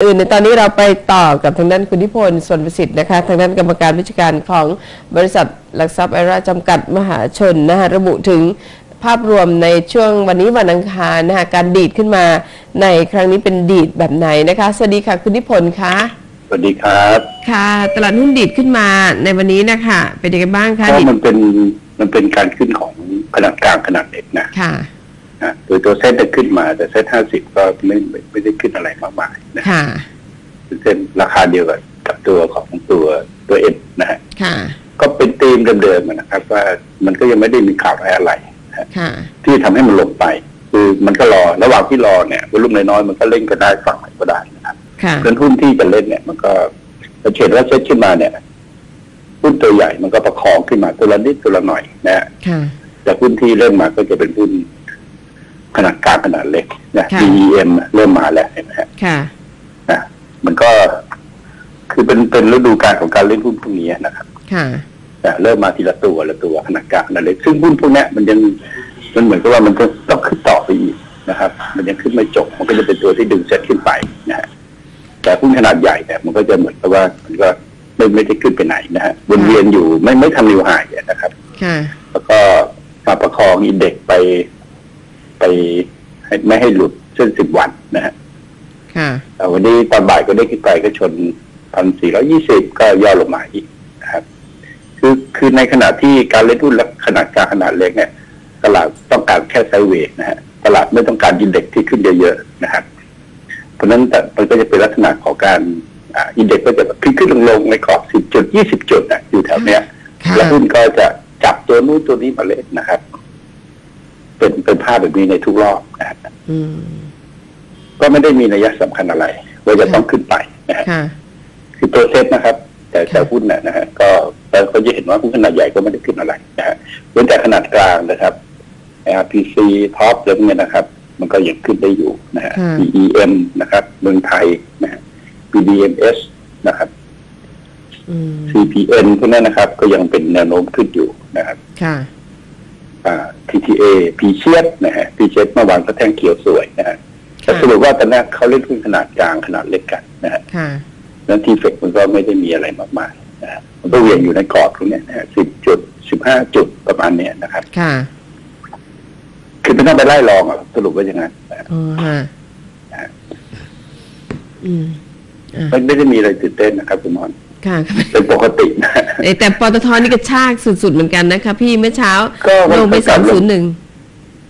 อื่นในตอนนี้เราไปต่อกับทางด้านคุณนิพนธ์ส่วนประสิทธิ์นะคะทางด้านกรรมการวิชาการของบริษัทหลักทรัพย์ไอราจำกัดมหาชนนะคะระบุถึงภาพรวมในช่วงวันนี้วันอังคารนะคะการดีดขึ้นมาในครั้งนี้เป็นดีดแบบไหนนะคะ สวัสดีค่ะคุณนิพนธ์คะสวัสดีครับค่ะ ตลาดหุ้นดีดขึ้นมาในวันนี้นะคะเป็นยังไงบ้างคะก็ดีดมันเป็นมันเป็นการขึ้นของขนาดกลางขนาดเล็กนะค่ะนะ โดยตัวเซ็ตจะขึ้นมา แต่เซ็ตห้าสิบก็ไม่ไม่ไม่ได้ขึ้นอะไรมากมายนะค่ะเป็นเส้นราคาเดียวกับกับตัวของตัวตัวเอ็นนะฮะค่ะก็เป็นธีมเดิมๆนะครับ ว่ามันก็ยังไม่ได้มีข่าวอะไรอะไรนะฮะค่ะที่ทำให้มันลงไป คือมันก็รอระหว่างที่รอเนี่ยวอลุ่มน้อยๆมันก็เล่นก็ได้ฝั่งไหนก็ได้นะครับค่ะเพื่อนหุ้นที่จะเล่นเนี่ย มันก็เราเห็นว่าเซ็ตขึ้นมาเนี่ยหุ้นตัวใหญ่มันก็ประคองขึ้นมาตัวละนิดตัวละหน่อยนะฮะค่ะแต่หุ้นที่เริ่มมาก็จะเป็นหุ้น ขนาดกลางขนาดเล็กนะค่ะ DEM เริ่มมาแล้วเห็นไหมฮะค่ะนะมันก็คือเป็นเป็นฤดูกาลของการเล่นหุ้นพวกนี้นะครับค่ะนะเริ่มมาทีละตัวละตัวขนาดกลางขนาดเล็กซึ่งหุ้นพวกเนี้ยมันยังมันเหมือนกับว่ามันต้องขึ้นต่อไปอีกนะครับ มันยังขึ้นไม่จบ มันก็จะเป็นตัวที่ดึงเซ็ตขึ้นไปนะฮะแต่หุ้นขนาดใหญ่เนี่ยมันก็จะเหมือนกับว่ามันก็ไม่ไม่ได้ขึ้นไปไหนนะฮะวนเวียนอยู่ไม่ไม่ทำนิวไฮนะครับค่ะแล้วก็มาประคองอินเด็กซ์ไป ไปให้ไม่ให้หลุดเส้นสิบวันนะฮะค่ะแต่วันนี้ตอนบ่ายก็ได้ขึ้นไปก็ชนพันสี่ร้อยี่สิบก็ย่อลงมาอีกนะครับ คือคือในขณะที่การเล่นหุ้นขนาดกลางขนาดเล็กเนี่ยตลาดต้องการแค่ไซด์เวย์นะฮะตลาดไม่ต้องการอินเด็กซ์ที่ขึ้นเยอะๆนะครับเพราะฉะนั้นแต่มันก็จะเป็นลักษณะของการอ่าอินเด็กซ์ก็จะแบบขึ้นขึ้นลงลงในกรอบสิบจุดยี่สิบจุดนะอยู่แถวเนี้ยค่ะแล้วหุ้นก็จะจับตัวนู้นตัวนี้มาเล่นนะครับ เป็นเป็นภาพแบบนี้ในทุกรอบนะฮะอืมก็ไม่ได้มีนัยสำคัญอะไรว่าจะต้องขึ้นไปนะฮะค่ะคือตัวเซ็ตนะครับ แต่แต่ค่ะหุ้นนะนะฮะก็เราก็จะเห็นว่าหุ้นขนาดใหญ่ก็ไม่ได้ขึ้นอะไรนะฮะเว้นแต่ขนาดกลางนะครับ RPC ท็อปอะไรพวกเนี้ยนะครับ มันก็ยังขึ้นได้อยู่นะฮะค่ะ PEM นะครับ เมืองไทยนะฮะ BDMs นะครับอืม CPN พวกนั้นนะครับ ก็ยังเป็นแนวโน้มขึ้นอยู่นะครับ ค่ะ อ่า TTA พีเชียนะฮะพีเชียเมื่อวานก็แท่งเขียวสวยนะฮะแต่ค่ะสรุปว่าตอนนี้เขาเล่นหุ้นขนาดกลางขนาดเล็กกันนะฮะค่ะนั้นทีเฟกมันก็ไม่ได้มีอะไรมากมายนะฮะมันก็เวียนอยู่ในกรอบตรงเนี้ยนะฮะสิบจุดสิบห้าจุดประมาณเนี้ยนะครับค่ะคือไม่ต้องไปไล่ลองอะสรุปว่าอย่างนั้นนะฮะอ๋อฮะอืมอะมันไม่ได้มีอะไรตื่นเต้นนะครับคุณมอน ค่ะเป็นปกตินะเอ้ยแต่ปตทนี่กระชากสุดๆเหมือนกันนะคะ พี่เมื่อเช้าก็มันลงไปก็กลัสาบมลศูงนย์หนึ่ง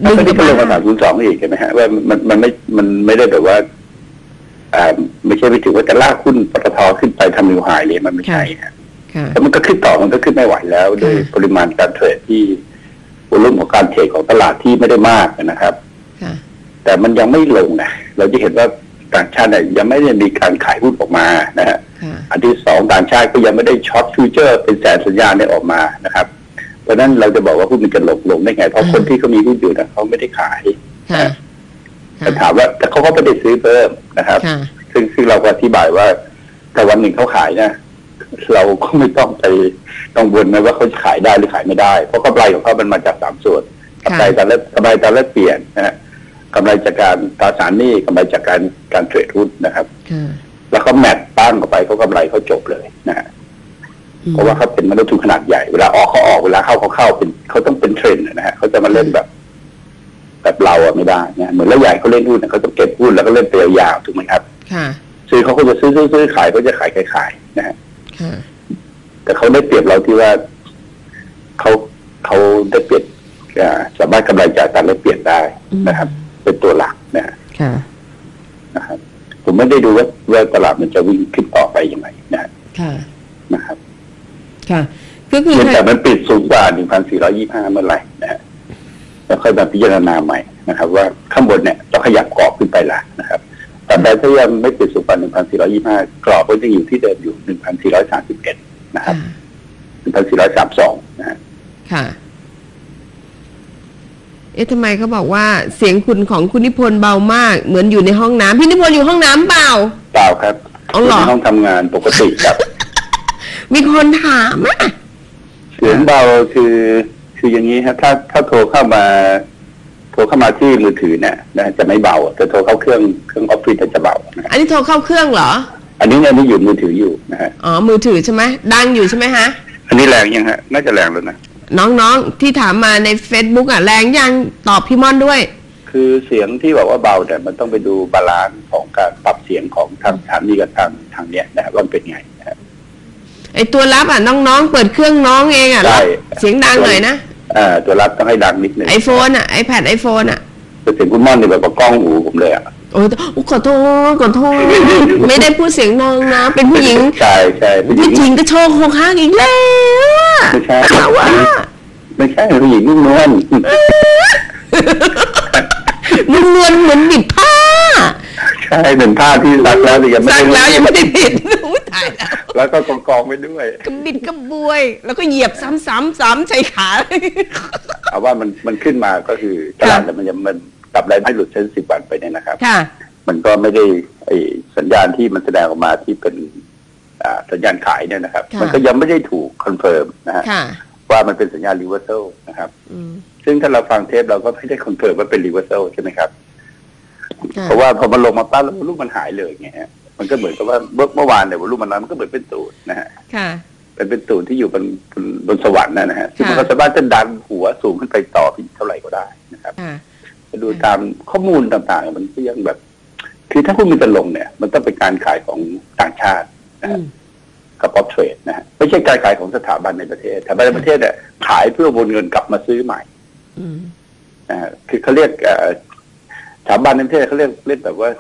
แล้วก็ดึนี่งก็ลงไปมาสามศูนย์สองอีกใช่ไหมฮะว่ามันมันไม่มันไม่ได้แบบว่าอ่าไม่ใช่ไปถึงว่าจะลากหุ้นปตทขึ้นไปทำนิวไฮเลยมันไม่ใช่ฮะค่ะแต่มันก็ขึ้นต่อมันก็ขึ้นไม่ไหวแล้วโดยปริมาณการเทรดที่วอลุ่มของการเทรดของตลาดที่ไม่ได้มากนะครับค่ะแต่มันยังไม่ลงนะเราจะเห็นว่า ต่างชาติเนี่ยยังไม่ได้มีการขายหุ้นออกมานะฮะค่ะอันที่สองต่างชาติก็ยังไม่ได้ช็อตฟิวเจอร์ เป็นแสนสัญญาณเนี่ยออกมานะครับ เพราะฉะนั้นเราจะบอกว่าหุ้นมันจะลงลงได้ไง เพราะคนที่เขามีหุ้นอยู่นะเขาไม่ได้ขายค่ะแต่ถามว่าแต่เขาก็ไม่ได้ซื้อเพิ่มนะครับค่ะซึ่งซึ่งเราก็อธิบายว่าแต่วันหนึ่งเขาขายนะเราก็ไม่ต้องไปต้องวนนะว่าเขาจะขายได้หรือขายไม่ได้ เพราะกำไรของเขามันมาจากสามส่วนกำไรตอนแรกกำไรตอนแรกเปลี่ยนนะฮะ กำไรจากการตราสารหนี้กำไรจากการการเทรดหุ้นนะครับค่ะแล้วเขาแมทตั้งเข้าไปเขากำไรเขาจบเลยนะฮะอืมเพราะว่าเขาเป็นมนุษย์ทุนขนาดใหญ่เวลาออกเขาออกเวลาเข้าเขาเข้าเป็นเขาต้องเป็นเทรนด์นะฮะเขาจะมาเล่นแบบ แบบเราอะไม่ได้นะเหมือนแล้วใหญ่เขาเล่นหุ้นนะเขาต้องเก็บหุ้นแล้วก็เล่นไปยาวๆถูกไหมครับค่ะซื้อเขาก็จะซื้อซื้อซื้อขายเขาจะขายขายขายนะฮะค่ะแต่เขาได้เปรียบเราที่ว่าเขาเขาได้เปรียบอ่าสามารถกำไรจากการแลกเปลี่ยนได้นะครับ เป็นตัวหลักนะฮะค่ะนะครับผมไม่ได้ดูว่าว่าตลาดมันจะวิ่งขึ้นต่อไปยังไงนะฮะค่ะนะครับ ค่ะก็คือเพียงถ้าแต่มันปิดสูงกว่า 1,425 เมื่อไหร่นะฮะแล้วค่อยมาพิจารณาใหม่นะครับ ว่าข้างบนเนี่ยต้องขยับกรอบขึ้นไปละนะครับแต่แต่ถ้ายังไม่ปิดสูงกว่า 1,425 กรอบก็จะอยู่ที่เดิมอยู่ 1,431 นะครับค่ะ1,432 นะฮะค่ะ เอ๊ะทำไมเขาบอกว่าเสียงคุณของคุณนิพนธ์เบามาก เหมือนอยู่ในห้องน้ำพี่นิพนธ์อยู่ห้องน้ำเปล่า เปล่าครับเอาเหรอ ยู่ในห้องทำงานปกติครับ มีคนถามอะ เสียงเบาคือคืออย่างนี้ครับถ้าถ้าโทรเข้ามา โทรเข้ามาที่มือถือเนี่ยนะจะไม่เบาแต่โทรเข้าเครื่องเครื่องออฟฟิศจะเบานะฮะอันนี้โทรเข้าเครื่องเหรอ อันนี้เนี่ยนี่อยู่มือถืออยู่นะฮะอ๋อ มือถือใช่ไหมดังอยู่ใช่ไหมฮะ อันนี้แรงยังฮะน่าจะแรงแล้วนะ น้องๆที่ถามมาใน Facebook อะแรงยังตอบพี่ม่อนด้วย คือเสียงที่บอกว่าเบาเนี่ยมันต้องไปดูบาลานซ์ของการปรับเสียงของทางสถานีกับทางทางเนี้ยนะฮะว่ามันเป็นไงนะฮะไอตัวรับอะน้องๆเปิดเครื่องน้องเองอะใช่เสียงดังหน่อยนะ อ่าตัวรับต้องให้ดังนิดนึงไอโฟนอะไอแพดไอโฟนอะ แต่เสียงคุณม่อนเนี่ยแบบว่ากล้องหูผมเลยอะโอ้ยขอโทษขอโทษ ไม่ได้พูดเสียงดังนะ เป็นผู้หญิงใช่ใช่ผู้หญิผู้งหญิงก็โชว์โคกค้างอีกแล้วอะไม่ใช่ข่าวว่าไม่ใช่ผู้หญิงนุ่มนวลนุ่มนวลเหมือนบิดผ้าใช่เป็นผ้าที่ซักแล้วแต่ยังไม่สักได้แล้วยังไม่ได้บิดอุ้ยตายแล้วแล้วก็กองกองๆไปด้วยกระบิดกระบวย แล้วก็เหยียบซ้ำซ้ำซ้ำใช้ขาเอาว่ามันมันขึ้นมาก็คือตลาดแต่มันยังมัน ตับไรไม่หลุดเส้นสิบวันไปเนี่ยนะครับ ค่ะ มันก็ไม่ได้ไอสัญญาณที่มันแสดงออกมาที่เป็นอ่าสัญญาณขายเนี่ยนะครับ ค่ะ มันก็ยังไม่ได้ถูกคอนเฟิร์มนะฮะค่ะ ว่ามันเป็นสัญญาณรีเวอร์ซลนะครับ อืม ซึ่งถ้าเราฟังเทปเราก็ไม่ได้คอนเฟิร์มว่าเป็นรีเวอร์ซลใช่ไหมครับ ค่ะ เพราะว่าพอมันลงมาปั๊บแล้ววอลุ่มมันหายเลยไงฮะมันก็เหมือนกับว่าเมื่อเมื่อวานเนี่ยวอลุ่มมันน้อยมันก็เหมือนเป็นตูดนะฮะค่ะ เป็นเป็นตูดที่อยู่บนบนบนสวรรค์นะนะฮะซึ่งมันค่ะก็สามารถจะดันหัวสูงขึ้นไปต่อไปอีกเท่าไหร่ก็ได้นะครับ ค่ะไป ดูตามข้อมูลต่างๆ มันก็ยังแบบ คือถ้าหุ้นมันจะลงเนี่ย มันต้องเป็นการขายของต่างชาตินะอืฮะมกับป๊อปเทรดนะฮะไม่ใช่การขายของสถาบันในประเทศสถาบันในประเทศเนี่ยขายเพื่อวนเงินกลับมาซื้อใหม่อืมนะฮะคือเขาเรียกเอ่อสถาบันในประเทศเขาเรียกเรียกแบบว่า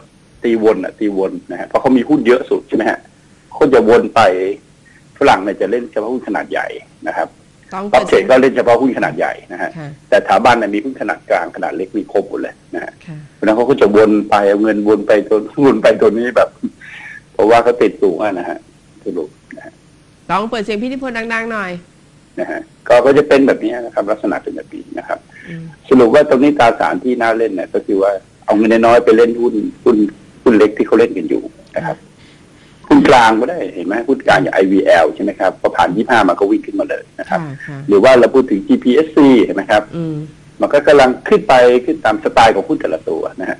ตีวนอะ ตีวนนะฮะเพราะเขามีหุ้นเยอะสุดใช่ไหมฮะเขาจะวนไปฝรั่งเนี่ยจะเล่นเฉพาะหุ้นขนาดใหญ่นะครับต้อง ป๊อปเทรดก็เล่นเฉพาะหุ้นขนาดใหญ่นะฮะค่ะแต่สถาบันเนี่ยมีหุ้นขนาดกลางขนาดเล็กมีครบหมดเลยนะฮะค่ะเพราะฉะนั้นเขาก็จะวนไปเอาเงินวนไปตัววนไปตัวนี้แบบ เพราะว่าเขาติดสูงอะนะฮะสรุปนะฮะต้องเปิดเสียงพิธีพลดังๆหน่อยนะฮะก็ก็จะเป็นแบบนี้นะครับ ลักษณะเป็นแบบนี้นะครับอืมสรุปว่าตรงนี้ตราสารที่น่าเล่นเนี่ยก็คือว่าเอาเงินน้อยๆไปเล่นหุ้นหุ้นหุ้นเล็กที่เขาเล่นกันอยู่นะครับ หุ้นกลางก็ได้เห็นไหมหุ้นกลางอย่าง IVL ใช่ไหมครับพอผ่าน25มาก็วิ่งขึ้นมาเลยนะครับค่ะค่ะหรือว่าเราพูดถึง GPSC เห็นไหมครับอืมมันก็กำลังขึ้นไปขึ้นตามสไตล์ของหุ้นแต่ละตัวนะฮะ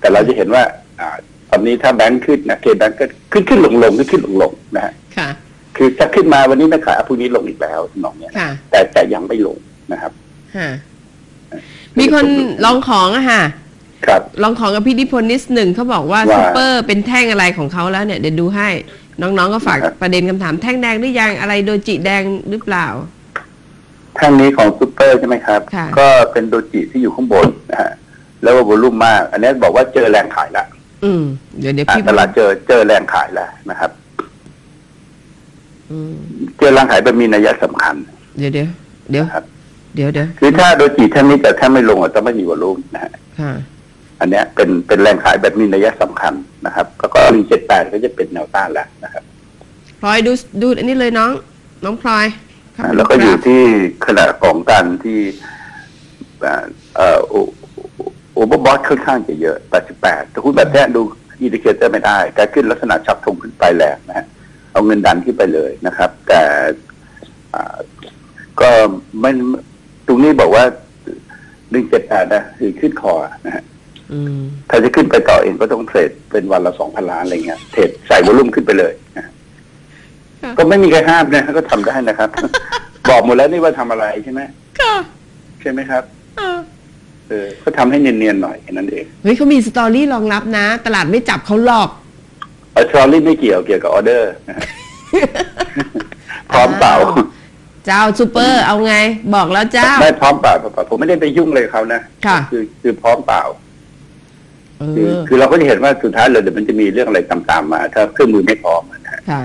แต่เราจะเห็นว่าอ่าตอนนี้ถ้าแบงค์ขึ้นนะเคแบงค์ก็ขึ้นขึ้นลงลงขึ้นขึ้นลงลงนะฮะค่ะคือถ้าขึ้นมาวันนี้ไม่ขายอะพรุ่งนี้ลงอีกแล้วน้องเนี่ยค่ะแต่แต่ยังไม่ลงนะครับค่ะมีคนลองของอะค่ะ ครับลองของกับพี่นิพนธ์นิดหนึ่งเขาบอกว่าว่า ซูเปอร์เป็นแท่งอะไรของเขาแล้วเนี่ยเดี๋ยวดูให้ น้องๆก็ฝากครับประเด็นคำถามแท่งแดงหรือยังอะไรโดจิแดงหรือเปล่าแท่งนี้ของซูเปอร์ใช่ไหมครับ ค่ะ ก็เป็นโดจิที่อยู่ข้างบนนะฮะแล้วว่าโวลุ่มมาก อันนี้บอกว่าเจอแรงขายแล้วอืม เดี๋ยวเดี๋ยวอะพี่ตลาดเจอเจอแรงขายแล้วนะครับ อืมเจอแรงขายเป็นมีนัยสำคัญ เดี๋ยวเดี๋ยวเดี๋ยวครับ เดี๋ยวเดี๋ยวคือถ้าโดจิแท่งนี้แต่ถ้าไม่ลงอะจะไม่มีวอลุ่มนะฮะ ค่ะ อันเนี้ยเป็นเป็นแรงขายแบบมีนัยสำคัญนะครับ แล้วก็หนึ่งเจ็ดแปดก็จะเป็นแนวต้านแล้วนะครับพลอยดูดูอันนี้เลยน้อง น้องพลอยครับแล้วก็อยู่ที่ขณะของการที่อ่าเอ่อโอเวอร์บอทค่อนข้างจะเยอะ 88 แต่หุ้นแบบเนี้ยดูอินดิเคเตอร์ไม่ได้ การขึ้นลักษณะชักธงขึ้นไปแรงนะฮะ เอาเงินดันขึ้นไปเลยนะครับ แต่อ่าก็ไม่ตรงนี้บอกว่า 178 นะ คือขึ้นคอนะฮะอืม ถ้าจะขึ้นไปต่อเองก็ต้องเทรดเป็นวันละสองพันล้านอะไรเงี้ยเทรดใส่วอลุ่มขึ้นไปเลยนะค่ะก็ไม่มีใครห้ามนะก็ทำได้นะครับ บอกหมดแล้วนี่ว่าทำอะไรใช่ไหมค่ะใช่ไหมครับเออเออก็ทำให้เนียนๆหน่อยแค่นั้นเองเฮ้ยเขามีสตอรี่รองรับนะ ตลาดไม่จับเขาหลอกเอาทรอลลี่ไม่เกี่ยวเกี่ยวกับออเดอร์นะฮะพร้อมเปล่าเจ้าซูเปอร์เอาไง บอกแล้วเจ้า ไม่พร้อมเปล่าเปล่าผมไม่ได้ไปยุ่งเลยเขานะค่ะคือคือพร้อมเปล่าเอ คืออคือเราก็จะเห็นว่าสุดท้ายเลยเดี๋ยวมันจะมีเรื่องอะไรตามๆมา ถ้าเครื่องมือไม่พร้อมนะฮะค่ะ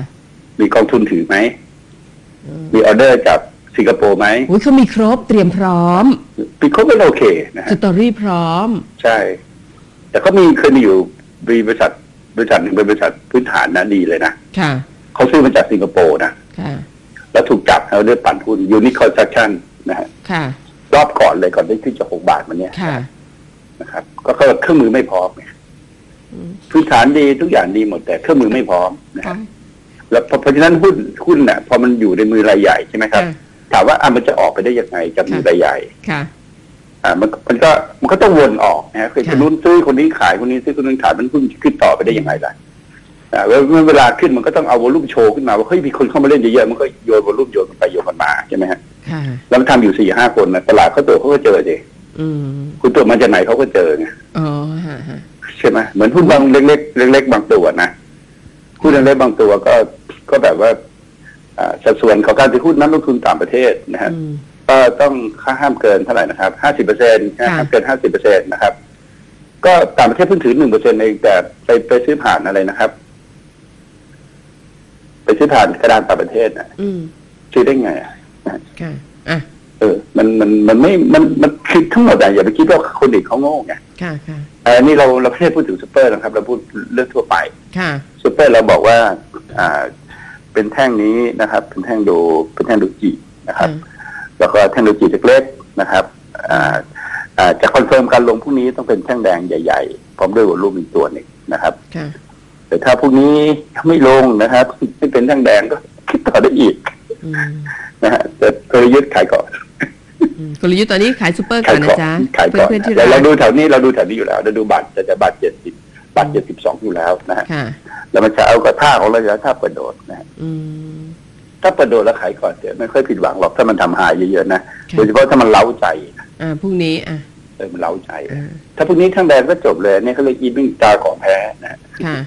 มีกองทุนถือไหมอืมมีออเดอร์จากสิงคโปร์ไหมอุ้ยเขามีครบเตรียมพร้อมปีเขาเป็นโอเคนะสฮะตอรี่พร้อม ใช่ แต่ก็มีเคยมีอยู่บริษัทบริษัทหนึ่งเป็นบริษัทพื้นฐานนะดีเลยนะค่ะเขาซื้อมาจากสิงคโปร์นะค่ะแล้วถูกจับเขาด้วยปั่นหุ้นยูนิคอนสตรักชั่นนะฮะค่ะรอบก่อนเลยก่อนที่ขึ้นจากหกบาทมันเนี้ยค่ะ นะครับ ก็เขาเครื่องมือไม่พร้อมไงอืมพื้นฐานดีทุกอย่างดีหมดแต่เครื่องมือไม่พร้อมนะค่ะฮะแล้วเพราะเพราะฉะนั้นหุ้นหุ้นน่ะ พอมันอยู่ในมือรายใหญ่ใช่ไหมครับค่ะถามว่าอะมันจะออกไปได้ยังไงกับมือรายใหญ่ค่ะอ่ามันมันก็มันก็ต้องวนออกนะฮะคือค่ะคนนู้นซื้อคนนี้ขายคนนี้ซื้อคนนู้นขายมันหุ้นขึ้นต่อไปได้ยังไงล่ะอ่าเวลาเวลาขึ้นมันก็ต้องเอาวอลุ่มโชว์ขึ้นมาว่าเฮ้ยมีคนเข้ามาเล่นเยอะๆมันก็โยนวอลุ่มโยนกันไปโยนกันมาใช่ไหมฮะค่ะแล้วมันทำอยู่สี่ห้าคนนะตลาดเขาตัวจเขาก็เจอสิอืม คุณตัวจมาจากไหนเขาก็เจอไงอ๋อฮะฮะใช่ไหมเหมือนหุ้นบางเล็กๆเล็กๆบางตัวนะหุ้นเล็กๆบางตัวก็ก็แบบว่าอ่าสัดส่วนของการถือหุ้นนั้นลงทุนต่างประเทศนะฮะอืมก็ต้องค่าห้ามเกินเท่าไหร่นะครับห้าสิบเปอร์เซ็นต์ค่ะห้ามเกินห้าสิบเปอร์เซ็นต์นะครับ ก็ต่างประเทศเพิ่งถือหนึ่งเปอร์เซ็นต์เองแต่ไปไปซื้อผ่านอะไรนะครับ ไปซื้อผ่านกระดานต่างประเทศนะอืมซื้อได้ไงอะค่ะอะ เออ มันมันมันไม่มันมันคือทั้งหมดอะอย่าไปคิดว่าคนอื่นเขาโง่ไงค่ะค่ะอันนี้เราเราไม่ได้พูดถึงซูเปอร์นะครับ เราพูดเรื่องทั่วไป ค่ะซูเปอร์เราบอกว่าอ่า เป็นแท่งนี้นะครับ เป็นแท่งดูเป็นแท่งดูจีนะครับ แล้วก็แท่งโลจิเล็กๆนะครับอ่าอ่าจะคอนเฟิร์มการลงพรุ่งนี้ต้องเป็นแท่งแดงใหญ่ๆพร้อมด้วยวอลุ่มอีกตัวหนึ่งนะครับค่ะแต่ถ้าพรุ่งนี้ไม่ลงนะครับไม่เป็นแท่งแดงก็คิดต่อได้อีกอืมนะฮะแต่กลยุทธ์ขายก่อนอืม กลยุทธ์ตอนนี้ขายซูเปอร์ก่ขาอยนก่นะอนจ๊ะขายเพื่ก่ออนเพื่อนที่แต่รัเรากดูแถวนี้เราดูแถวนี้อยู่แล้วเราดูบัตรจะจะบัตรเจ็ดสิบบัตรเจ็ดสิบสองอยู่แล้วนะฮะค่ะแล้วมันจะเอากระท่าของเราจะท่าเปิดโดดนะฮะอืมถ้าเปิดโดดแล้วขายก่อนเดี๋ยวไม่ค่อยผิดหวังหรอกถ้ามันทำหายเยอะๆนะค่ะโดยเฉพาะถ้ามันเล้าใจอ่าพรุ่งนี้อะเออมันเล้าใจอ่าถ้าพวกนี้ทั้งแดงก็จบเลยเนี่ยเขาเรียกอีวิ่งตาของแพ้นะฮะค่ะ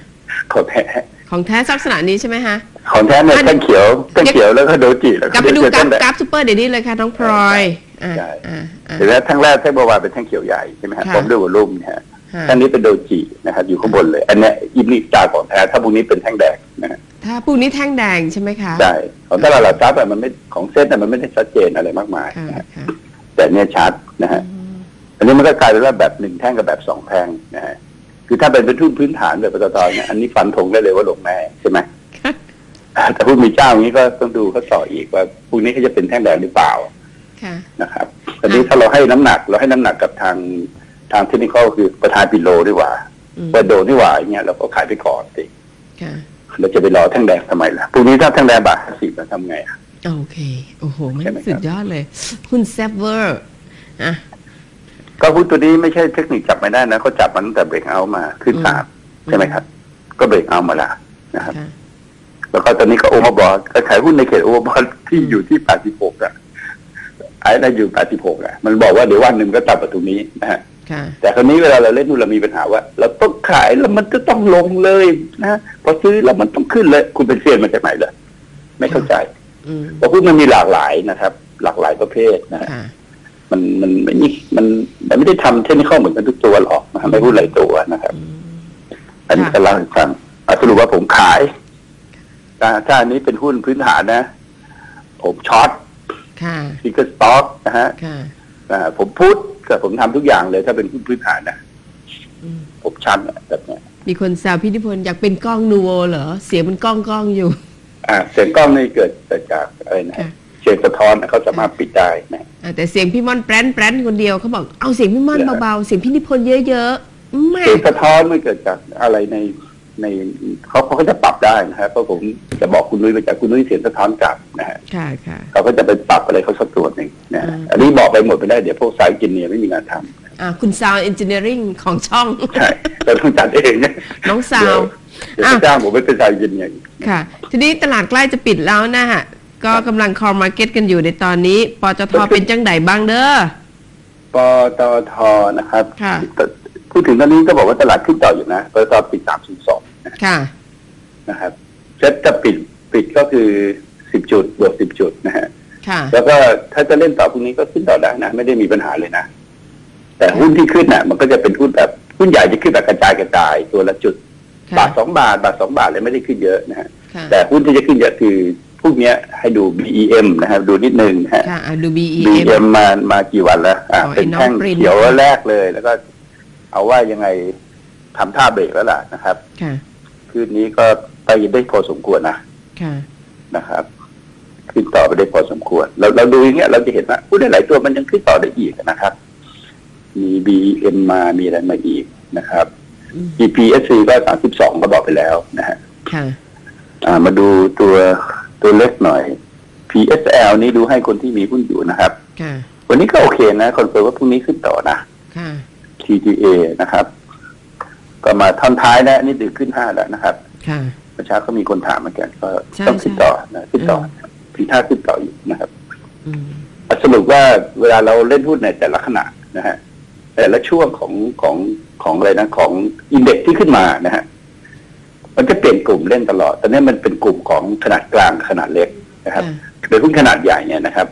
ของแพ้ ของแท้ลักษณะนี้ใช่ไหมฮะของแท้เนี่ยอันแท่งเขียวแท่งเขียวแล้วก็โดจิแล้วกลับไปดูเยวกราฟแท่งแดงกราฟซูเปอร์เดี๋ยวนี้เลยค่ะน้องพลอยอ่าใช่อ่าอ่าเห็นไหมแท่งแรกแท่งเมื่อวานเป็นแท่งเขียวใหญ่ใช่ไหมฮะค่ะพร้อมด้วยวอลลุ่มเนี่ยฮะค่ะแท่งนี้เป็นโดจินะครับอยู่ข้างบนเลย อันเนี้ยอีวิ่งตาของแท้ถ้าพวกนี้เป็นแท่งแดงนะฮะถ้าพรุ่งนี้แท่งแดงใช่ไหมคะใช่ของตลาดหลักทรัพย์อะมันไม่ของเซ็ตอะมันไม่ได้ชัดเจนอะไรมากมายค่ะนะฮะค่ะแต่เนี่ยชัดนะฮะอืมอันนี้มันก็กลายเป็นว่าแบบหนึ่งแท่งกับแบบสองแท่งนะฮะ คือถ้าเป็นพื้นพื้นฐานแบบปตทเนี่ยอันนี้ฟันธงได้เลยว่าลงแน่ใช่ไหมค่ะอ่าแต่พูดมีเจ้าอย่างนี้ก็ต้องดูเขาต่ออีกว่าพรุ่งนี้เขาจะเป็นแท่งแดงหรือเปล่าค่ะนะครับตอนนี้ถ้าเราให้น้ำหนักเราให้น้ำหนักกับทางทางเทคนิคคือประธานปิโลดีกว่าอืมเปิดโดดีกว่าอย่างเงี้ยเราก็ขายไปก่อนสิค่ะเราจะไปรอแท่งแดงทำไมล่ะพรุ่งนี้ถ้าแท่งแดงบาทห้าสิบเราทำไงอะโอเค โอ้โห มันใช่ไหมครับสุดยอดเลย คุณแซฟเวอร์ อะ ก็หุ้นตัวนี้ไม่ใช่เทคนิคจับไม่ได้นะเขาจับมันตั้งแต่เบรกเอาท์มาขึ้นอืมสามใช่ไหมครับ ก็เบรกเอาท์มาแล้วนะครับค่ะแล้วก็ตอนนี้ก็โอเวอร์บอลก็ขายหุ้นในเขตโอเวอร์บอลที่อยู่ที่86อะไอ้นั่นอยู่86อะมันบอกว่าเดี๋ยววันหนึ่งก็ต่ำกว่าตรงนี้นะฮะค่ะแต่คราวนี้เวลาเราเล่นหุ้นเรามีปัญหาว่า เราต้องขายแล้วมันจะต้องลงเลยนะพอซื้อแล้วมันต้องขึ้นเลย คุณเป็นเซียนมาจากไหนเลยไม่เข้าใจอืมเพราะหุ้นมันมีหลากหลายนะครับ หลากหลายประเภทนะฮะค่ะ มันมันไม่มีมันมันไม่ได้ทำเทคนิคเหมือนกันทุกตัวหรอกนะฮะไม่หุ้นหลายตัวนะครับอืมอันนี้ค่ะก็เล่าให้ฟังอะสรุปว่าผมขายถ้าถ้าอันนี้เป็นหุ้นพื้นฐานนะ ผมช็อตค่ะซิงเกิลสต็อกนะฮะค่ะอ่าผมพูดแต่ผมทำทุกอย่างเลยถ้าเป็นหุ้นพื้นฐานนะอืมผมชันอะแบบเนี้ยมีคนแซวพี่นิพนธ์อยากเป็นกล้องนูโวเหรอ เสียงมันกล้องกล้องอยู่ อ่า เสียงกล้องนี่เกิดเกิดจากอะไรนะค่ะเสียงสะท้อนนะเขาสามารถปิดได้นะอะแต่เสียงพี่ม่อนแปรนแปรนคนเดียวเขาบอกเอาเสียงพี่ม่อนเหรอเบาๆเสียงพี่นิพนธ์เยอะๆแม่เสียงสะท้อนมันเกิดจากอะไรในในเขาเขาก็จะปรับได้นะครับเพราะผมจะบอกคุณนุ้ยไปจากคุณนุ้ยเสียงสะท้อนกลับนะฮะค่ะค่ะเขาก็จะไปปรับอะไรเขาสักตัวหนึ่งนะฮะอืมอันนี้บอกไปหมดไปได้เดี๋ยวพวกสายกินเนี่ยไม่มีงานทำอะคุณซาวเอนจิเนียริงของช่องใช่เราต้องจัดเองนะน้องซาวเดี๋ยวจะจ้างผมไปเป็นสายกินเนี่ยค่ะ ทีนี้ตลาดใกล้จะปิดแล้วนะฮะ ก็กำลังคอร์มาร์เก็ตกันอยู่ในตอนนี้ปตทเป็นจังไดบ้างเด้อปตทนะครับค่ะพูดถึงตอนนี้ก็บอกว่าตลาดขึ้นต่ออยู่นะปตทปิดสามสิบสองค่ะนะครับเซ็ตจะปิดปิดก็คือสิบจุดบวกสิบจุดนะฮะค่ะแล้วก็ถ้าจะเล่นต่อพรุ่งนี้ก็ขึ้นต่อได้นะ ไม่ได้มีปัญหาเลยนะ แต่หุ้นที่ขึ้นน่ะ มันก็จะเป็นหุ้นแบบหุ้นใหญ่จะขึ้นแบบกระจายกระจายตัวละจุดค่ะบาทสองบาทบาทสองบาทเลยไม่ได้ขึ้นเยอะนะฮะค่ะแต่หุ้นที่จะขึ้นเยอะคือ พวกเนี้ยให้ดู BEM นะครับดูนิดนึงนะฮะค่ะอะดู BEM BEM มามากี่วันแล้วอ่าอ๋อไอ้เป็นน้องแท่งปริ้นเขียวแรกเลย แล้วก็ เอาว่ายังไงทำท่าเบรกแล้วล่ะนะครับค่ะคืนนี้ก็ไปได้พอสมควรนะค่ะนะครับ ขึ้นต่อไปได้พอสมควร เราเราดูอย่างเงี้ยเราจะเห็นว่าผู้ได้หลายตัวมันยังขึ้นต่อได้อีกนะครับ มี BM มามีอะไรมาอีกนะครับอืม EPSC ก็สามสิบสองก็บอกไปแล้วนะฮะค่ะอ่ามาดูตัว ตัวเล็กหน่อย PSL นี้ดูให้คนที่มีหุ้นอยู่นะครับค่ะวันนี้ก็โอเคนะคอนเฟิร์มว่าพรุ่งนี้ขึ้นต่อนะค่ะ TTA นะครับ ก็มาท่อนท้ายนะนี่ดึกขึ้นห้าแล้วนะครับค่ะประชาก็มีคนถามเหมือนกัน ก็ใช่ต้องขึ้นใช่ต่อนะขึ้นต่ออืมทีท่าขึ้นต่ออยู่นะครับอืมสรุปว่าเวลาเราเล่นหุ้นในแต่ละขณะนะฮะแต่ละช่วงของของของอะไรนะของอินเด็กซ์ที่ขึ้นมานะฮะ มันจะเปลี่ยนกลุ่มเล่นตลอดแต่เนี้มันเป็นกลุ่มของขนาดกลางกับขนาดเล็กนะครับค่ะโดยหุ้นขนาดใหญ่เนี่ยนะครับ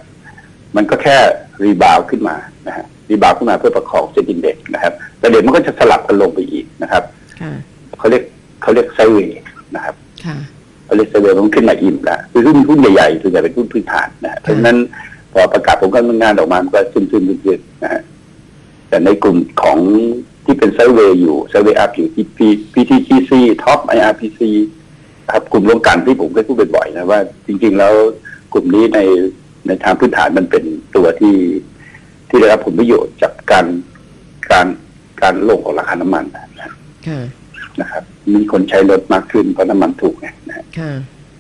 มันก็แค่รีบาวขึ้นมานะฮะรีบาวขึ้นมาเพื่อประคองเซ็นดินเด็กซ์นะครับแต่เดี๋ยวมันก็จะสลับกันลงไปอีกนะครับค่ะเขาเรียกเขาเรียกไซด์เวย์นะครับค่ะเขาเรียกไซด์เวย์มันขึ้นมาอิ่มแล้วคือหุ้นหุ้นใหญ่ๆส่วนใหญ่เป็นหุ้นพื้นฐานนะฮะเพราะฉะนั้นพอประกาศผลการดำเนินงานออกมามันก็ซึมซึมๆยืดๆนะฮะแต่ในกลุ่มของ ที่เป็นไซด์เวย์อยู่ไซด์เวย์อัพอยู่ที่ P- PTGC ท็อป IRPC นะครับกลุ่มรวมกันที่ผมเคยพูดบ่อยๆนะว่าจริง ๆ แล้วกลุ่มนี้ในในทางพื้นฐานมันเป็นตัวที่ที่ได้รับผลประโยชน์จากการการการลงของราคาน้ำมันนะค่ะนะครับ มีคนใช้รถมากขึ้นเพราะน้ำมันถูกไงนะฮะค่ะ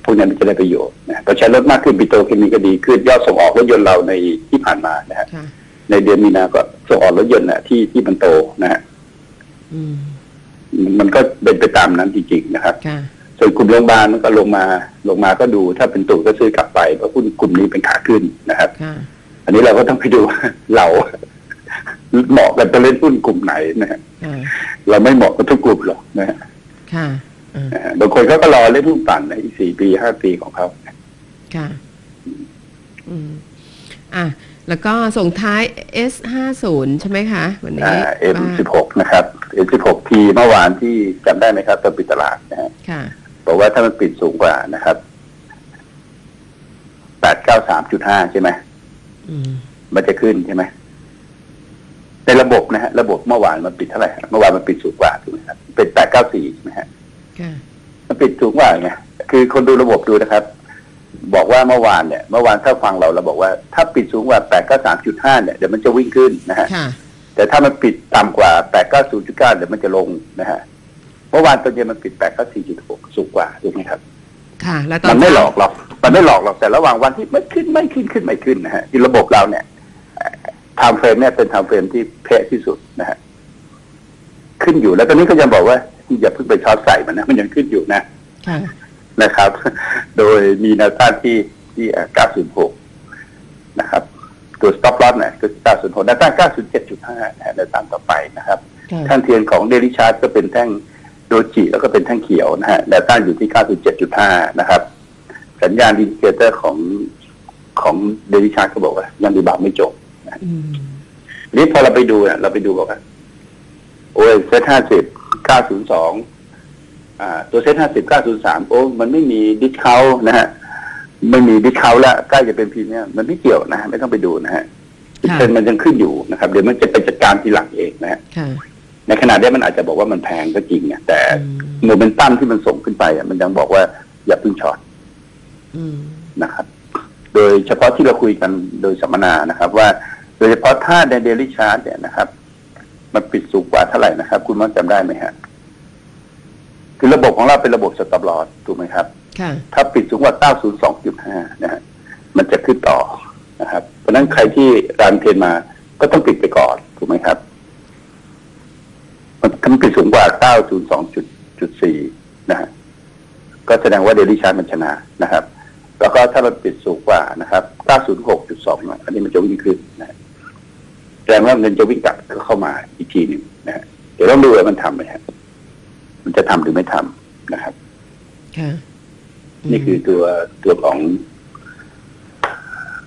พวกนั้นมันจะได้ประโยชน์นะพอใช้รถมากขึ้นปิโตรเคมีก็ดีขึ้นยอดส่งออกรถยนต์เราในที่ผ่านมานะฮะค่ะในเดือนมีนาก็ส่งออกรถยนต์นะที่ที่มันโตนะฮะอื มมันก็เป็นไปตามนั้นจริงๆนะครับค่ะส่วนกลุ่มโรงพยาบาลมันก็ลงมาลงมาก็ดูถ้าเป็นตู่ก็ซื้อกลับไปเพราะหุ้นกลุ่มนี้เป็นขาขึ้นนะครับค่ะอันนี้เราก็ต้องไปดูว่าเราเหมาะกับจะเล่นหุ้นกลุ่มไหนนะฮะค่ะเราไม่เหมาะกับทุกกลุ่มหรอกนะฮะค่ะอ่านะฮะบางคนเขาก็รอเล่นหุ้นปั่นในอีกสี่ปีห้าปีของเขาค่ะ อืม อะ แล้วก็ส่งท้าย S ห้าศูนย์ใช่ไหมคะ วันนี้เอ็มว่าสิบหกนะครับเอ็มสิบหกทีเมื่อวานที่จำได้ไหมครับตอนปิดตลาดนะฮะค่ะบอกว่าถ้ามันปิดสูงกว่านะครับแปดเก้าสามจุดห้าใช่ไหมอืมมันจะขึ้นใช่ไหมในระบบนะฮะระบบเมื่อวานมันปิดเท่าไหร่ฮะเมื่อวานมันปิดสูงกว่าถูกไหมครับเป็นแปดเก้าสี่ใช่ไหมฮะค่ะมันปิดสูงกว่าไงคือคนดูระบบดูนะครับ บอกว่าเมื่อวานเนี่ยเมื่อวานถ้าฟังเราเราบอกว่าถ้าปิดสูงกว่าแปดเก้าสามจุดห้าเนี่ยเดี๋ยวมันจะวิ่งขึ้นนะฮะค่ะแต่ถ้ามันปิดต่ำกว่า 890.9 เดี๋ยวมันจะลงนะฮะเมื่อวานตอนเย็นมันปิด 894.6 สูงกว่าถูกไหมครับ ค่ะ แล้วตอนมันไม่หลอกเช้าหรอกมันไม่หลอกหรอกแต่ระหว่างวันที่ไม่ขึ้นไม่ขึ้นขึ้นไม่ขึ้นนะฮะที่ระบบเราเนี่ยไทม์เฟรมเนี่ยเป็นไทม์เฟรมที่เพะที่สุดนะฮะขึ้นอยู่แล้วตอนนี้ก็ยังบอกว่าอย่าเพิ่งไปช็อตใส่มันนะมันยังขึ้นอยู่นะค่ะ นะครับ โดยมีแนวต้านที่ที่เอ่อ906 นะครับ ตัว stop loss เนี่ยคือ906แนวต้าน 907.5นะฮะแนวต้านต่อไปนะครับค่ะแท่งเทียนของเดลิชาร์ดก็เป็นแท่งโดจิแล้วก็เป็นแท่งเขียวนะฮะแนวต้านอยู่ที่97.5 นะครับ สัญญาณอินดิเคเตอร์ของของเดลิชาร์ดก็บอกว่า ยังดีบาวไม่จบอืมทีนี้พอเราไปดูเนี่ยเราไปดูบอกว่าโอ้ยเซตห้าสิบเก้าศูนย์สองอ่า ตัวเซตห้าสิบเก้าศูนย์สามโอ้มันไม่มีดิสเคานะฮะไม่มีดิสเคาแล้วใกล้จะเป็นพรีเมียมมันไม่เกี่ยวนะฮะไม่ต้องไปดูนะฮะค่ะเทรนด์มันยังขึ้นอยู่นะครับ เดี๋ยวมันจะไปจัดการทีหลังเองนะฮะค่ะในขณะเนี้ยมันอาจจะบอกว่ามันแพงก็จริงเนี่ยแต่อืมโมเมนตัมที่มันส่งขึ้นไปอะมันยังบอกว่าอย่าเพึ่งช็อตอืมนะครับ โดยเฉพาะที่เราคุยกันโดยสัมมนานะครับ ว่า โดยเฉพาะถ้าในเดลิชาร์ตเนี่ยนะครับ มันปิดสูงกว่าเท่าไหร่นะครับ คุณมั่นจำได้ไหมฮะ คือระบบของเราเป็นระบบสต็อปลอสถูกไหมครับค่ะถ้าปิดสูงกว่า 902.5 นะฮะมันจะขึ้นต่อนะครับ เพราะฉะนั้นใครที่รันเทรนมาก็ต้องปิดไปก่อนถูกไหมครับ มันถ้ามันปิดสูงกว่า 902.4 นะฮะก็แสดงว่าเดลิชาร์มันชนะนะครับ แล้วก็ถ้ามันปิดสูงกว่านะครับ 906.2นะอันนี้มันจะวิ่งขึ้นนะฮะแสดงว่าเงินจะวิ่งกลับเข้ามาอีกทีหนึ่งนะฮะเดี๋ยวต้องดูว่ามันทำไหมฮะ มันจะทำหรือไม่ทำนะครับค่ะมนี่คือตัวตัวของ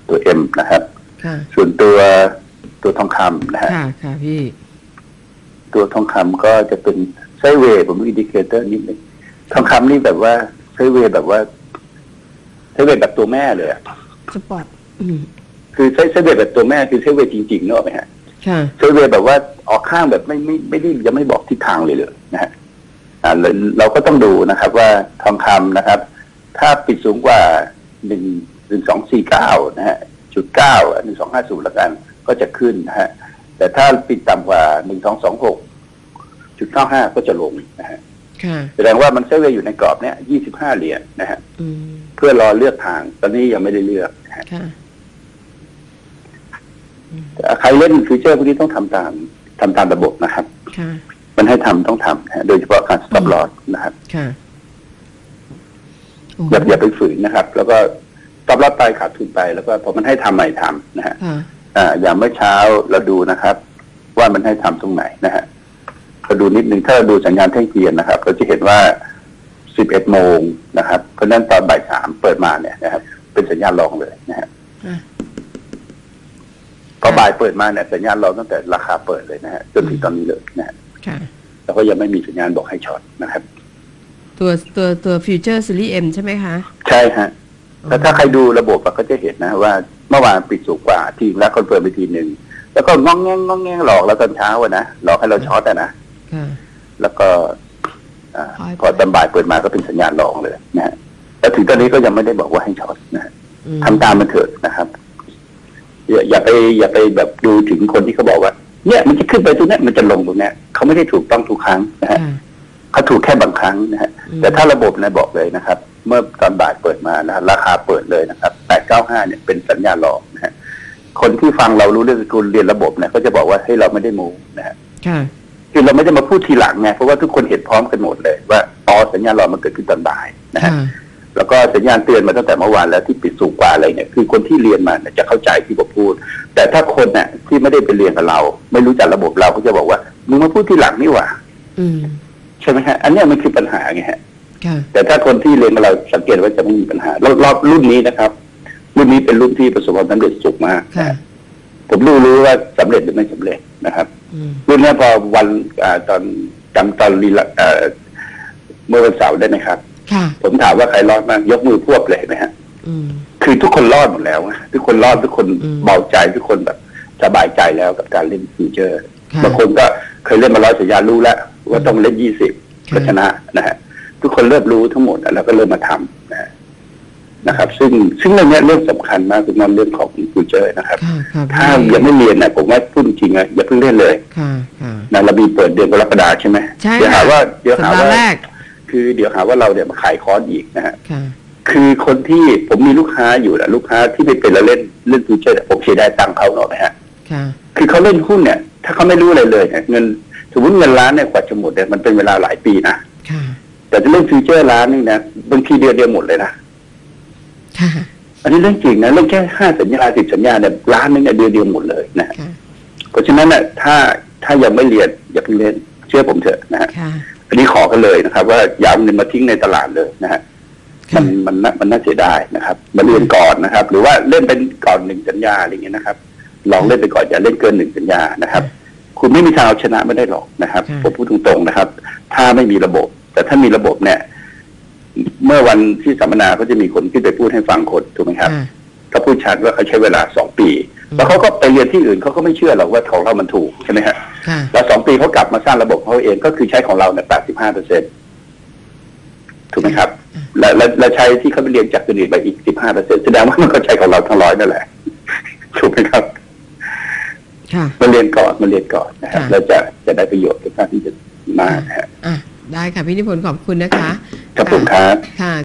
ตัวเอ็มนะครับค่ะส่วนตัวตัวทองคำนะฮะค่ะค่ะพี่ตัวทองคำก็จะเป็นไซด์เวย์ผมอินดิเคเตอร์นิดหนึ่งทองคำนี่แบบว่าไซด์เวย์แบบว่าไซด์เวย์แบบตัวแม่เลยอะสปอร์ตอืมคือไซด์ไซด์เวย์แบบตัวแม่คือไซด์เวย์จริงๆเนกอะไหมฮะค่ะไซด์เวย์แบบว่าออกข้างแบบไม่ไม่ไม่ได้ยังไม่บอกทิศทางเลยเลยนะฮะอ่า เราเราก็ต้องดูนะครับว่าทองคำนะครับ ถ้าปิดสูงกว่าหนึ่งหนึ่งสองสี่เก้านะฮะจุดเก้าหนึ่งสองห้าศูนย์ละกันก็จะขึ้นนะฮะแต่ถ้าปิดต่ำกว่าหนึ่งสองสองหกจุดเก้าห้าก็จะลงนะฮะค่ะแสดงว่ามันเซเวย์อยู่ในกรอบเนี้ยยี่สิบห้าเหรียญนะฮะอืมเพื่อรอเลือกทาง ตอนนี้ยังไม่ได้เลือกนะฮะค่ะใครเล่นฟิวเจอร์พวกนี้ต้องทำตามทำตามระบบนะครับ ค่ะ มันให้ทำต้องทำนะฮะโดยเฉพาะการ stop loss นะครับค่ะโอ้อย่าอย่าไปฝืนนะครับ แล้วก็ stop loss ไปขาดทุนไป แล้วก็พอมันให้ทำใหม่ทำนะฮะค่ะอ่า อย่างเมื่อเช้าเราดูนะครับ ว่ามันให้ทำตรงไหนนะฮะเราดูนิดนึงถ้าเราดูสัญญาณแท่งเทียนนะครับ เราจะเห็นว่า11โมงนะครับเพราะฉะนั้นตอนบ่ายสามเปิดมาเนี่ยนะครับ เป็นสัญญาณรองเลยนะฮะอะพอบ่ายเปิดมาเนี่ยสัญญาณรองตั้งแต่ราคาเปิดเลยนะฮะจนถึงตอนนี้เลยนะฮะค่ะ แล้วก็ยังไม่มีสัญญาณบอกให้ช็อตนะครับ ตัวตัวตัวฟิวเจอร์ซีรีส์เอ็มใช่ไหมคะ ใช่ฮะแล้วถ้าใครดูระบบอะก็จะเห็นนะว่าเมื่อวานปิดสูงกว่าทีมแล้วคอนเฟิร์มไปทีหนึ่งแล้วก็งองแงงงองแงงหลอกเราตอนเช้าอะนะหลอกให้เราช็อตอะนะค่ะแล้วก็อ่าปล่อยไปพอตอนบ่ายเปิดมาก็เป็นสัญญาณรองเลยนะฮะแล้วถึงตอนนี้ก็ยังไม่ได้บอกว่าให้ช็อตนะฮะอืมทำตามมันเถอะนะครับอย่าอย่าไปอย่าไปแบบดูถึงคนที่เขาบอกว่า เนี่ยมันจะขึ้นไปตรงเนี้ยมันจะลงตรงเนี้ยเขาไม่ได้ถูกต้องทุกครั้งนะฮะค่ะเขาถูกแค่บางครั้งนะฮะอืมแต่ถ้าระบบนะบอกเลยนะครับ เมื่อตอนบ่ายเปิดมานะฮะราคาเปิดเลยนะครับ895เนี่ยเป็นสัญญาณรองนะฮะคนที่ฟังเรารู้เรื่องคุณเรียนระบบเนี่ยก็จะบอกว่าให้ยเราไม่ได้มูนะฮะค่ะคือเราไม่ได้มาพูดทีหลังไงเพราะว่าทุกคนเห็นพร้อมกันหมดเลย ว่าอ๋อสัญญาณรอมันเกิดขึ้นตอนบ่ายนะฮะค่ะ แล้วก็สัญญาณเตือนมาตั้งแต่เมื่อวานแล้วที่ปิดสูงกว่าอะไรเนี่ยคือคนที่เรียนมาเนี่ยจะเข้าใจที่ผมพูด แต่ถ้าคนเนี่ยที่ไม่ได้ไปเรียนกับเรา ไม่รู้จักระบบเราเขาจะบอกว่ามึงมาพูดทีหลังนี่หว่าอืมใช่ไหมฮะ อันเนี้ยมันคือปัญหาไงฮะค่ะแต่ถ้าคนที่เรียนกับเราสังเกตว่าจะไม่มีปัญหารอบรอบรุ่นนี้นะครับ รุ่นนี้เป็นรุ่นที่ประสบความสำเร็จสูงมากค่ะผมรู้รู้ว่าสำเร็จหรือไม่สำเร็จนะครับอืมรุ่นเนี้ยพอวันอาตอนจำตอนรีละเอ่อเมื่อวันเสาร์ได้ไหมครับค่ะ ผมถามว่าใครรอดบ้างยกมือพวบเลยเห็นไหมฮะอืมคือทุกคนรอดหมดแล้วนะทุกคนรอดทุกคนอืมเบาใจทุกคนแบบสบายใจแล้วกับการเล่นฟิวเจอร์ค่ะบางคนก็เคยเล่นมาร้อยสัญญารู้แล้วว่าต้องเล่นยี่สิบค่ะก็ชนะนะฮะทุกคนเริ่มรู้ทั้งหมดแล้วก็เริ่มมาทำนะฮะนะครับ ซึ่งซึ่งเรื่องเนี้ยเรื่องสำคัญมากคือมันเรื่องของฟิวเจอร์นะครับค่ะค่ะถ้ายังไม่เรียนนะผมว่าพูดจริงๆอะอย่าเพิ่งเล่นเลยค่ะค่ะนะเรามีเปิดเดือนกรกฎาใช่ไหมใช่เดี๋ยวหาค่ะว่าเดี๋ยวสัปหาดาว่าห์แรก คือเดี๋ยวหาว่าเราเนี่ยมาขายคอร์สอีกนะฮะค่ะคือคนที่ผมมีลูกค้าอยู่แหละลูกค้าที่ไปเป็นแล้วเล่นเล่นฟิวเจอร์เนี่ยผมเสียดายตังค์เขาหน่อยนะฮะค่ะคือเขาเล่นหุ้นเนี่ย ถ้าเขาไม่รู้อะไรเลยเนี่ยเงินสมมติเงินล้านเนี่ยกว่าจะหมดเนี่ยมันเป็นเวลาหลายปีนะค่ะแต่จะเล่นฟิวเจอร์ล้านนี่นะบางทีเดือนเดียวหมดเลยนะค่ะอันนี้เรื่องจริงนะเรื่องแค่ห้าสัญญาสิบสัญญาเนี่ยล้านนึงเนี่ยเดือนเดียวหมดเลยนะค่ะเพราะฉะนั้นเนี่ยถ้าถ้ายังไม่เรียนอย่าเพิ่งเล่นเชื่อผมเถอะนะฮะค่ะ อันนี้ขอกันเลยนะครับ ว่าอย่าเอาเงินมาทิ้งในตลาดเลยนะฮะค่ะมันมันน่ามันน่าเสียดายนะครับ มาเรียนก่อนนะครับ หรือว่าเล่นเป็นก่อนหนึ่งสัญญาอะไรอย่างเงี้ยนะครับ ลองเล่นไปก่อนอย่าเล่นเกินหนึ่งสัญญานะครับ คุณไม่มีทางเอาชนะไม่ได้หรอกนะครับค่ะผมพูดตรงๆนะครับ ถ้าไม่มีระบบ แต่ถ้ามีระบบเนี่ย เมื่อวันที่สัมมนาก็จะมีคนขึ้นไปพูดให้ฟังคนถูกไหมครับค่ะเขาพูดชัดว่าเขาใช้เวลาสองปีอืม แล้วเขาก็ไปเรียนที่อื่นเขาก็ไม่เชื่อหรอกว่าของเรามันถูกใช่ไหมฮะค่ะแล้วสองปีเขากลับมาสร้างระบบเขาเองก็คือใช้ของเราเนี่ยแปดสิบห้าเปอร์เซ็นถูกไหมครับและและและใช้ที่เขาไปเรียนจากคนอื่นไปอีกสิบห้าเปอร์เซ็นแสดงว่ามันก็ใช้ของเราทั้งร้อยนั่นแหละถูกไหมครับค่ะมาเรียนก่อนมาเรียนก่อนนะครับค่ะแล้วจะจะได้ประโยชน์ในการที่จะมานะฮะอะได้ค่ะพี่นิพนธ์ขอบคุณนะคะครับผมครับค่ะ